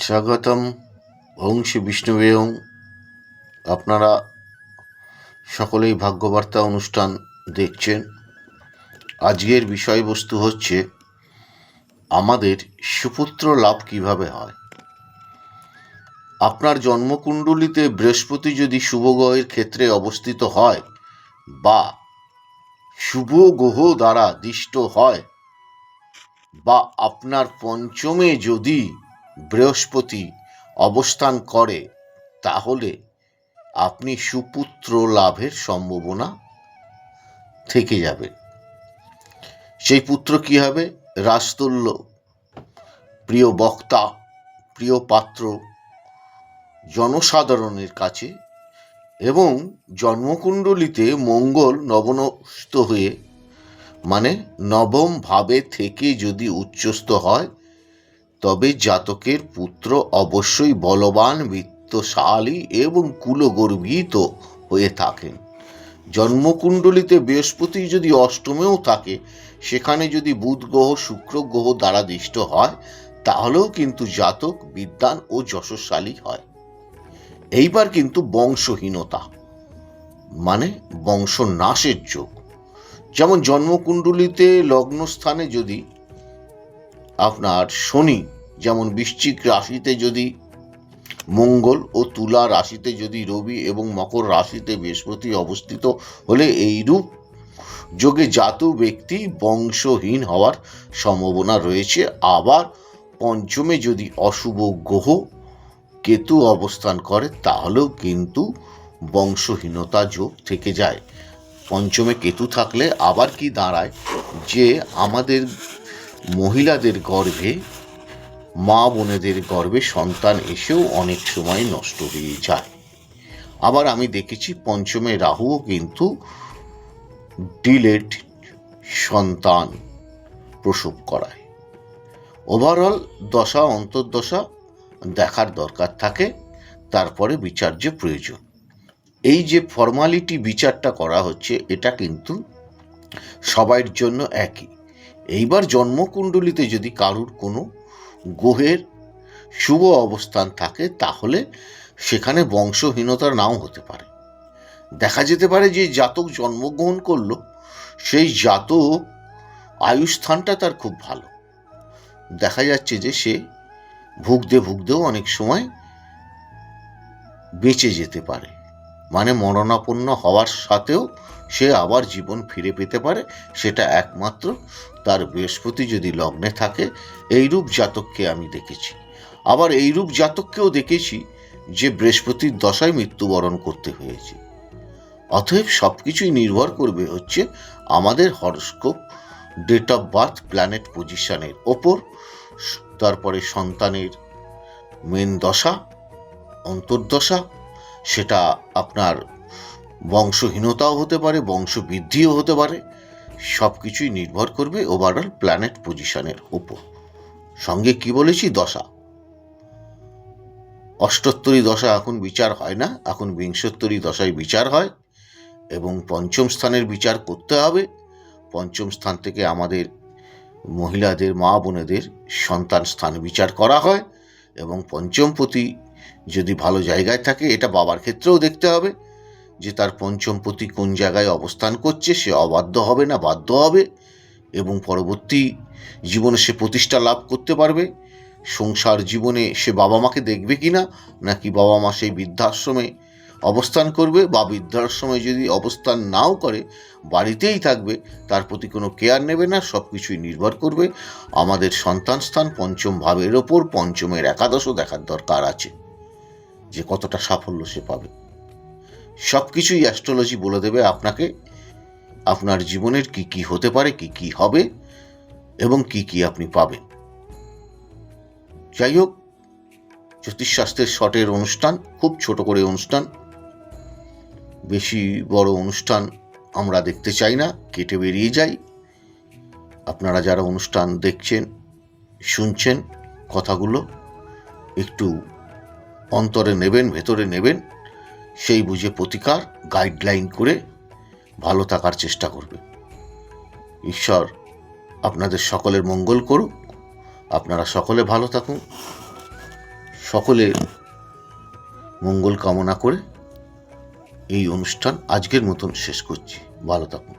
স্বাগতম। ওং শ্রী বিষ্ণুবে ওং আপনারা সকলেই ভাগ্যবার্তা অনুষ্ঠান দেখছেন। আজকের বিষয়বস্তু হচ্ছে, আমাদের সুপুত্র লাভ কীভাবে হয়? আপনার জন্মকুণ্ডলিতে বৃহস্পতি যদি শুভ গ্রহের ক্ষেত্রে অবস্থিত হয় বা শুভ গ্রহ দ্বারা দিষ্ট হয় বা আপনার পঞ্চমে যদি বৃহস্পতি অবস্থান করে, তাহলে আপনি সুপুত্র লাভের সম্ভাবনা থেকে যাবে। সেই পুত্র কি হবে? রাজতুল্য। প্রিয় বক্তা, প্রিয় পাত্র, জনসাধারণের কাছে এবং জন্মকুণ্ডলিতে মঙ্গল নবনস্ত হয়ে মানে নবম ভাবে থেকে যদি উচ্চস্থ হয় তবে জাতকের পুত্র অবশ্যই বলবান, বিত্তশালী এবং কুলগর্বিত হয়ে থাকেন। জন্মকুণ্ডলিতে বৃহস্পতি যদি অষ্টমেও থাকে, সেখানে যদি বুধ গ্রহ, শুক্র গ্রহ দ্বারা দিষ্ট হয়, তাহলেও কিন্তু জাতক বিদ্যান ও যশস্বালী হয়। এইবার কিন্তু বংশহীনতা মানে বংশ নাশের যোগ। যেমন জন্মকুণ্ডলিতে লগ্নস্থানে যদি আপনার শনি যেমন বৃশ্চিক রাশিতে যদি মঙ্গল ও তুলা রাশিতে যদি রবি এবং মকর রাশিতে বৃহস্পতি অবস্থিত হলে এইরূপ যোগে জাত ব্যক্তি বংশহীন হওয়ার সম্ভাবনা রয়েছে। আবার পঞ্চমে যদি অশুভ গ্রহ কেতু অবস্থান করে, তাহলেও কিন্তু বংশহীনতা যোগ থেকে যায়। পঞ্চমে কেতু থাকলে আবার কি দাঁড়ায়? যে আমাদের মহিলাদের গর্ভে, মা বোনেদের গর্ভে সন্তান এসেও অনেক সময় নষ্ট হয়ে যায়। আবার আমি দেখেছি পঞ্চমে রাহুও কিন্তু ডিলেট সন্তান প্রসব করায়। ওভারঅল দশা, অন্তর্দশা দেখার দরকার থাকে, তারপরে বিচার্য প্রয়োজন। এই যে ফর্মালিটি বিচারটা করা হচ্ছে, এটা কিন্তু সবার জন্য একই। এইবার জন্মকুণ্ডলিতে যদি কারুর কোনো গ্রহের শুভ অবস্থান থাকে, তাহলে সেখানে বংশহীনতার নাও হতে পারে। দেখা যেতে পারে যে জাতক জন্মগ্রহণ করল, সেই জাতক আয়ুস্থানটা তার খুব ভালো। দেখা যাচ্ছে যে সে ভুগতে ভুগতেও অনেক সময় বেঁচে যেতে পারে। মানে মরণাপন্ন হওয়ার সাথেও সে আবার জীবন ফিরে পেতে পারে, সেটা একমাত্র তার বৃহস্পতি যদি লগ্নে থাকে। এইরূপ জাতককে আমি দেখেছি। আবার এইরূপ জাতককেও দেখেছি যে বৃহস্পতির দশায় মৃত্যুবরণ করতে হয়েছে। অতএব সব কিছুই নির্ভর করবে হচ্ছে আমাদের horoscope, date of birth, planet পজিশনের ওপর। তারপরে সন্তানের মেন দশা, অন্তর্দশা সেটা আপনার বংশহীনতাও হতে পারে, বংশবৃদ্ধিও হতে পারে। সব কিছুই নির্ভর করবে ওভারঅল প্ল্যানেট পজিশনের উপর। সঙ্গে কি বলেছি? দশা। অষ্টোত্তরী দশা এখন বিচার হয় না, এখন বিংশোত্তরী দশায় বিচার হয় এবং পঞ্চম স্থানের বিচার করতে হবে। পঞ্চম স্থান থেকে আমাদের মহিলাদের মা বোনেদের সন্তান স্থান বিচার করা হয় এবং পঞ্চমপতি যদি ভালো জায়গায় থাকে, এটা বাবার ক্ষেত্রেও দেখতে হবে। যে তার পঞ্চমপতি কোন জায়গায় অবস্থান করছে, সে অবাধ্য হবে না বাধ্য হবে এবং পরবর্তী জীবনে সে প্রতিষ্ঠা লাভ করতে পারবে। সংসার জীবনে সে বাবা মাকে দেখবে কি না নাকি বাবা মা সেই বৃদ্ধাশ্রমে অবস্থান করবে বা বৃদ্ধাশ্রমে যদি অবস্থান নাও করে, বাড়িতেই থাকবে, তার প্রতি কোনো কেয়ার নেবে না সব কিছুই নির্ভর করবে। আমাদের সন্তান স্থান পঞ্চম ভাবের ওপর, পঞ্চমের একাদশও দেখার দরকার আছে। যে কতটা সাফল্য সে পাবে। সব কিছুই অ্যাস্ট্রোলজি বলে দেবে আপনাকে, আপনার জীবনের কি কি হতে পারে, কি কি হবে, এবং কি কি আপনি পাবেন। যাই হোক, জ্যোতিষশাস্ত্রের শটের অনুষ্ঠান, খুব ছোট করে অনুষ্ঠান, বেশি বড় অনুষ্ঠান আমরা দেখতে চাই না, কেটে বেরিয়ে যাই। আপনারা যারা অনুষ্ঠান দেখছেন, শুনছেন কথাগুলো, একটু অন্তরে নেবেন, ভেতরে নেবেন, সেই বুঝে প্রতিকার গাইডলাইন করে ভালো থাকার চেষ্টা করবে। ঈশ্বর আপনাদের সকলের মঙ্গল করুক। আপনারা সকলে ভালো থাকুন। সকলে মঙ্গল কামনা করে এই অনুষ্ঠান আজকের মতন শেষ করছি। ভালো থাকুন।